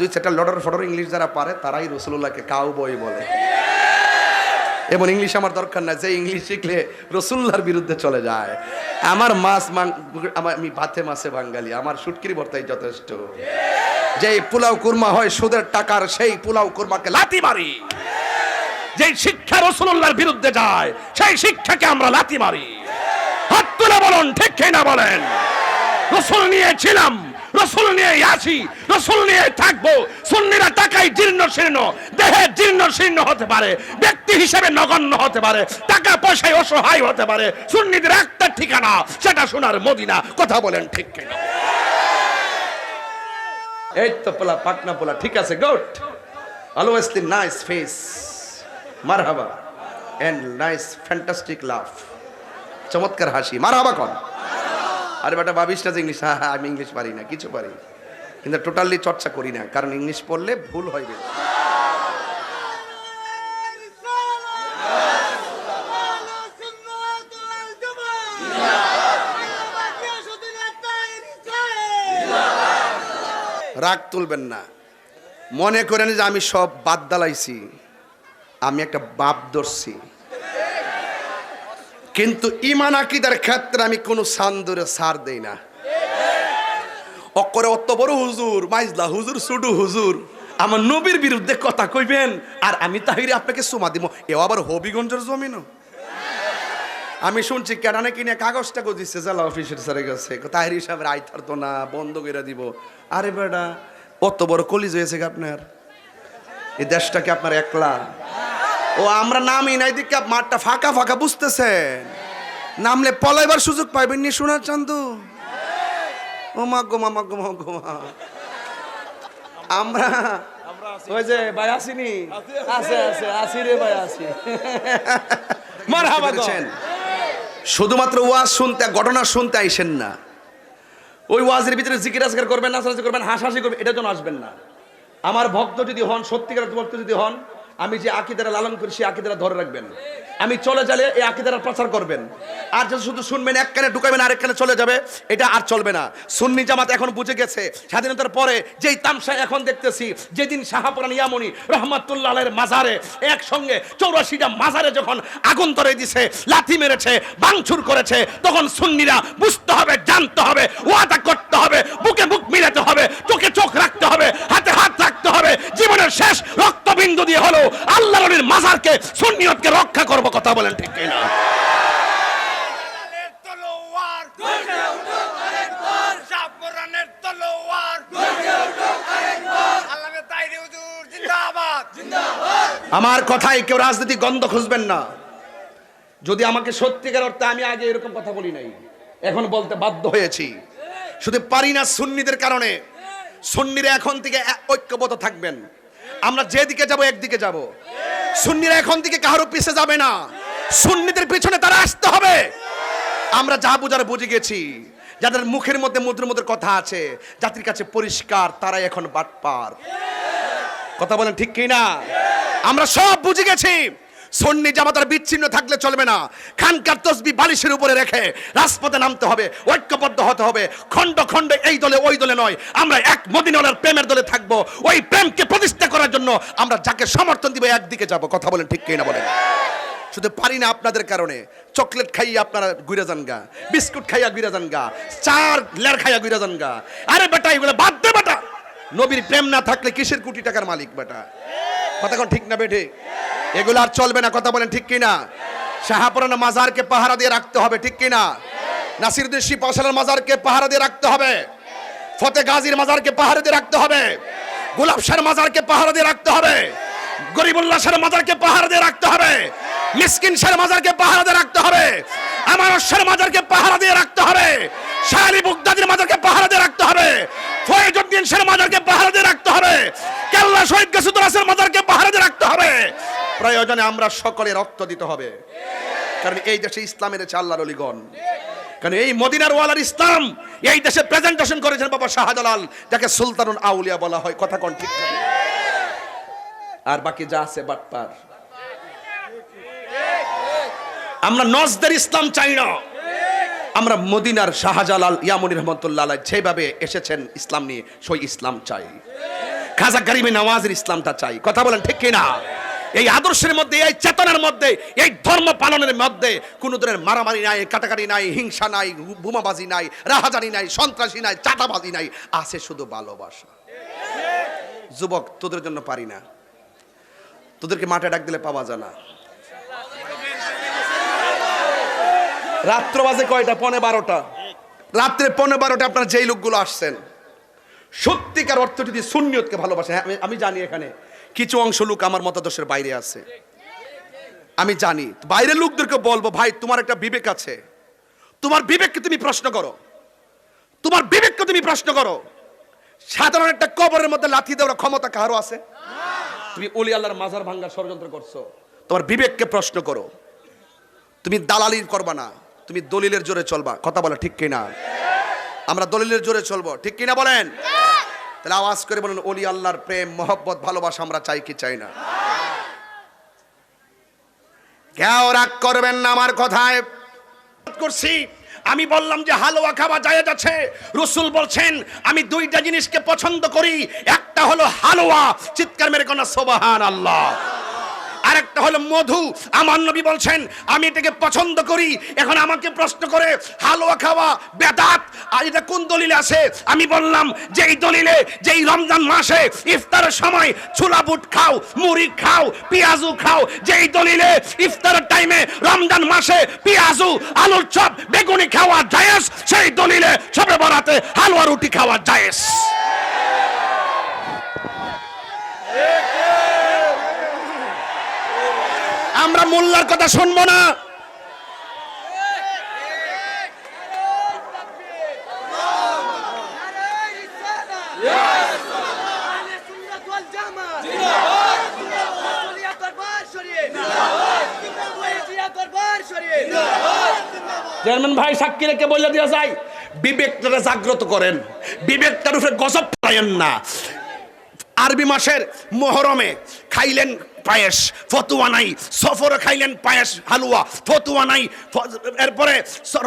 দুই চারটা লডর ফডর ইংলিশ যারা পারে, তারাই রসুল্লাহকে কাউ বই বলে। এবং ইংলিশ আমার দরকার না, যে ইংলিশ শিখলে রসুল্লাহর বিরুদ্ধে চলে যায়। আমার মাছ আমার আমি ভাতে মাছে বাঙালি, আমার সুটকির বর্তাই যথেষ্ট। যেই পোলাও কুরমা হয়, সুদের টাকার সেই পোলাও কুরমাকে লাতি মারি। যেই শিক্ষা রসুল্লাহর বিরুদ্ধে যায়, সেই শিক্ষাকে আমরা লাতি মারি। হাত তুলে বলুন, ঠিক না বলেন? রসুল নিয়ে ছিলাম রসুল নিয়ে আসি, রসুল নিয়ে থাকব। সুন্নিরা টাকায় জীর্ণ শীর্ণ, দেহে জীর্ণ শীর্ণ হতে পারে, ব্যক্তি হিসেবে নগণ্য হতে পারে, টাকা পয়সায় অসহায় হতে পারে। সুন্নিদের একটা ঠিকানা, সেটা শোনার মদিনা, কথা বলেন ঠিক এই তো পোলা পাটনা পোলা, ঠিক আছে, good. Always the nice face মারহাবা। এন্ড নাইস ফ্যান্টাস্টিক লাভ চমৎকার হাসি। মারহাবা কন? আরে বেটা ভাবিস না যে ইংলিশ? হ্যাঁ হ্যাঁ আমি ইংলিশ পারি না, কিছু পারি। কিন্তু টোটালি চর্চা করি না, কারণ ইংলিশ পড়লে ভুল হইবে রাগ তুলবেন না। মনে করেন যে আমি সব বাদ দালাইছি, আমি একটা বাপ ধরছি। কিন্তু ইমান আকিদার ক্ষেত্রে আমি কোনো সান্দরে সার দেই না। অকরে অত বড় হুজুর, মাইজলা হুজুর, সুডু হুজুর, আমার নবীর বিরুদ্ধে কথা কইবেন, আর আমি তাহিরে আপনাকে সুমা দিব। এও আবার হবিগঞ্জের জমিনও। আমি শুনছি কেডানে কিনে কাগজটা দিচ্ছে জেলা অফিসের স্যারের কাছে। তাহির হিসাবে আই থারতো না, বন্ধ করে দিব। আরে বেটা, অত বড় কলিজ হয়েছে আপনার? এই দেশটাকে আপনার একলা? ও আমরা নামই নাই দিকে মাঠটা ফাঁকা ফাঁকা বুঝতেছেন। নামলে পলাইবার সুযোগ পাইবেন নি শোনার চান্দু ও মা গো মা গো মা আমরা ওই যে ভাই আসিনি? আছে আছে আসি রে ভাই আসি মারহাবা। শুধুমাত্র ওয়াজ শুনতে ঘটনা শুনতে আইসেন না। ওই ওয়াজের ভিতরে জিকির আজকার করবেন নাচানাচি করবেন হাসাহাসি করবেন এটার জন্য আসবেন না। আমার ভক্ত যদি হন সত্যিকার ভক্ত যদি হন আমি যে আকিদারা লালন করি, সেই আকিদারা ধরে রাখবেন। আমি চলে গেলে এই আকিদারা প্রচার করবেন। আর যদি শুধু শুনবেন, এক কানে ঢুকাবেন আরেক কানে চলে যাবে, এটা আর চলবে না। সুন্নি জামাত এখন বুঝে গেছে, স্বাধীনতার পরে যেই তামসা এখন দেখতেছি, যেদিন শাহাপুরান ইয়ামনি রহমাতুল্লাহ আলের মাজারে একসঙ্গে চৌরাশিটা মাজারে যখন আগুন ধরে দিছে, লাথি মেরেছে বাংছুর করেছে, তখন সুন্নিরা বুঝতে হবে, জানতে হবে, ওয়াদা করতে হবে, বুকে বুক মিলাতে হবে, চোখে চোখ রাখতে হবে হাতে হাত রাখতে হবে জীবনের শেষ রক্তবিন্দু দিয়ে হলো আল্লাহ নবীর মাজারকে সুন্নিয়তকে রক্ষা করব কথা বলেন ঠিক কিনা? আমার কথায় কেউ রাজনীতি গন্ধ খুঁজবেন না। যদি আমাকে সত্যিকার অর্থে আমি আগে এরকম কথা বলি নাই এখন বলতে বাধ্য হয়েছি। শুধু পারি না সুন্নিদের কারণে। সুন্নিরা এখন থেকে ঐক্যবদ্ধ থাকবেন। আমরা যেদিকে যাব, একদিকে যাব। সুন্নিরা এখন দিকে কারও পিছে যাবে না। সুন্নিদের পিছনে তারা আসতে হবে। আমরা যা বুঝার বুঝে গেছি। যাদের মুখের মধ্যে মধুর মুদ্র কথা আছে, জাতির কাছে পরিষ্কার, তারাই এখন বাটপার। কথা বলেন ঠিক কি না আমরা সব বুঝে গেছি। সন্নি জামাতার বিচ্ছিন্ন থাকলে চলবে না। খানকার তসবি বালিশের উপরে রেখে রাজপথে নামতে হবে, ঐক্যবদ্ধ হতে হবে। খণ্ড খণ্ডে এই দলে, ওই দলে নয়। আমরা এক মদিনার প্রেমের দলে থাকব। ওই প্রেমকে প্রতিষ্ঠা করার জন্য আমরা যাকে সমর্থন দিব, একদিকে যাব। কথা বলেন ঠিক কি না বলেন। শুধু পারি না আপনাদের কারণে। চকলেট খাইয়ে আপনারা ঘুরে যান গা। বিস্কুট খাইয়া ঘুরে যান গা। চার লের খাইয়া ঘুরে যান গা। আরে বেটা, এগুলো বাদ দে বেটা। নবীর প্রেম না থাকলে কিসের কোটি টাকার মালিক বেটা? কথা কোন ঠিক না বেঠে? এগুলো আর চলবে না কথা বলেন ঠিক কিনা শাহাপুরানা মাজারকে পাহারা দিয়ে রাখতে হবে ঠিক কিনা নাসিরুদ্দিন শিপ আসালার মাজারকে পাহারা দিয়ে রাখতে হবে ফতে গাজীর মাজারকে পাহারা দিয়ে রাখতে হবে গোলাপ শাহের মাজারকে পাহারা দিয়ে রাখতে হবে গরিবুল্লাহ শাহের মাজারকে পাহারা দিয়ে রাখতে হবে মিসকিন শাহের মাজারকে পাহারা দিয়ে রাখতে হবে আমার শাহের মাজারকে পাহারা দিয়ে রাখতে হবে শাহালি বুগদাদির মাজারকে পাহারা দিয়ে রাখতে হবে ফয়েজউদ্দিন শাহের মাজারকে পাহারা দিয়ে রাখতে হবে কেল্লা শহীদ গেসুদ্দাসের মাজারকে পাহারা দিয়ে রাখতে হবে প্রয়োজনে আমরা সকলে রক্ত দিতে হবে। কারণ এই দেশে ইসলামের আছে আল্লাহর অলিগণ। কারণ এই মদিনার ওয়ালার ইসলাম এই দেশে প্রেজেন্টেশন করেছেন বাবা শাহজালাল, যাকে সুলতানুল আউলিয়া বলা হয়। কথা কোন ঠিক আর বাকি যা আছে বাটপার আমরা নজদের ইসলাম চাই না। আমরা মদিনার শাহজালাল ইয়ামুনি রহমতুল্লাহ যেভাবে এসেছেন ইসলাম নিয়ে, সেই ইসলাম চাই। খাজা গরিবে নওয়াজের ইসলামটা চাই। কথা বলেন ঠিক কিনা? এই আদর্শের মধ্যে এই চেতনার মধ্যে এই ধর্ম পালনের মধ্যে কোনো ধরনের মারামারি নাই কাটাকাটি নাই হিংসা নাই বোমাবাজি নাই রাহাজানি নাই সন্ত্রাসী নাই চাটাবাজি নাই আছে শুধু ভালোবাসা। যুবক তোদের জন্য পারি না। তোদেরকে মাঠে ডাক দিলে পাওয়া যায় না। রাত্র বাজে কয়টা? পনে বারোটা। রাত্রে পনে বারোটা আপনার যেই লোকগুলো আসছেন সত্যিকার অর্থ যদি সুন্নিয়তকে ভালোবাসে হ্যাঁ, আমি জানি এখানে। কিছু অংশ লোক আমার মতাদর্শের বাইরে আছে। আমি জানি, বাইরের লোকদেরকে বলব, ভাই, তোমার একটা বিবেক আছে। তোমার বিবেককে তুমি প্রশ্ন করো। তোমার বিবেককে তুমি প্রশ্ন করো। সাধারণ একটা কবরের মধ্যে লাথি দেওয়ার ক্ষমতা কারও আছে? তুমি অলি আল্লাহর মাজার ভাঙ্গার ষড়যন্ত্র করছ। তোমার বিবেককে প্রশ্ন করো। তুমি দালালি করবা না। তুমি দলিলের জোরে চলবা। কথা বলা ঠিক কিনা? আমরা দলিলের জোরে চলবো। ঠিক কিনা বলেন? তাহলে আওয়াজ করে বলুন অলি আল্লাহর প্রেম, মহব্বত, ভালোবাসা আমরা চাই কি চাই না? কেউ রাগ করবেন না আমার কথায়। করছি। আমি বললাম যে হালুয়া খাওয়া যায় যাচ্ছে রসুল বলছেন, আমি দুইটা জিনিসকে পছন্দ করি। একটা হলো হালুয়া, চিৎকার মেরে কোন সোবাহান আল্লাহ আরেকটা হলো মধু। আমার নবী বলছেন, আমি এটাকে পছন্দ করি। এখন আমাকে প্রশ্ন করে, হালুয়া খাওয়া বেদাত, আর এটা কোন দলিলে আছে? আমি বললাম, যেই দলিলে, যেই রমজান মাসে ইফতারের সময় ছোলা বুট খাও, মুড়ি খাও, পেঁয়াজু খাও, যেই দলিলে ইফতারের টাইমে রমজান মাসে পেঁয়াজু, আলুর চপ, বেগুনি খাওয়া জায়েজ, সেই দলিলে সবে বরাতে হালুয়া রুটি খাওয়া জায়েজ। আমরা মোল্লার কথা শুনব না। চেয়ারম্যান ভাই সাক্ষী রেখে বলে দেওয়া যায় বিবেকটা জাগ্রত করেন। বিবেকটার উপরে গজব পায়েন না। আরবি মাসের মোহরমে খাইলেন পায়েস, ফতুয়া নাই, সফরে খাইলেন পায়েস, হালুয়া, ফতুয়া নাই এরপরে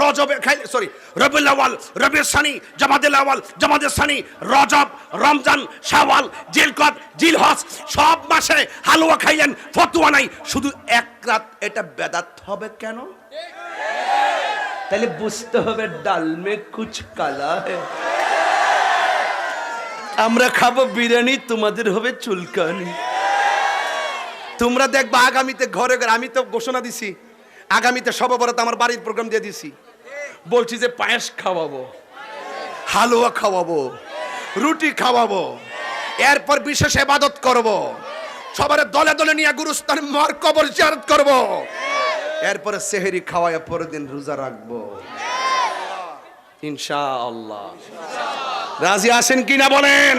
রজবে খাইলেন সরি রবিউল আওয়াল রবিউল সানি, জামাতুল আওয়াল জামাতুল সানি, রজব, রমজান, শাওয়াল, জিলকদ, জিলহজ, সব মাসে হালুয়া খাইলেন, ফতুয়া নাই, শুধু এক রাত এটা বেদাত হবে কেন? তাহলে বুঝতে হবে ডালমে কুচ কালা হ্যায় আমরা খাব বিরিয়ানি, তোমাদের হবে চুলকানি তোমরা দেখবা আগামীতে ঘরে ঘরে, আমি তো ঘোষণা দিছি, আগামীতে সববরত আমার বাড়ির প্রোগ্রাম দিয়ে দিছি বলছি যে পায়েস খাওয়াবো, হালুয়া খাওয়াবো, রুটি খাওয়াবো, এরপর বিশেষ এবাদত করব। সবার দলে দলে নিয়ে গুরুস্থান মার কবর জিয়ারত করব। এরপরে সেহেরি খাওয়ায় পরের দিন রোজা রাখব ইনশাআল্লাহ রাজি আছেন কিনা বলেন?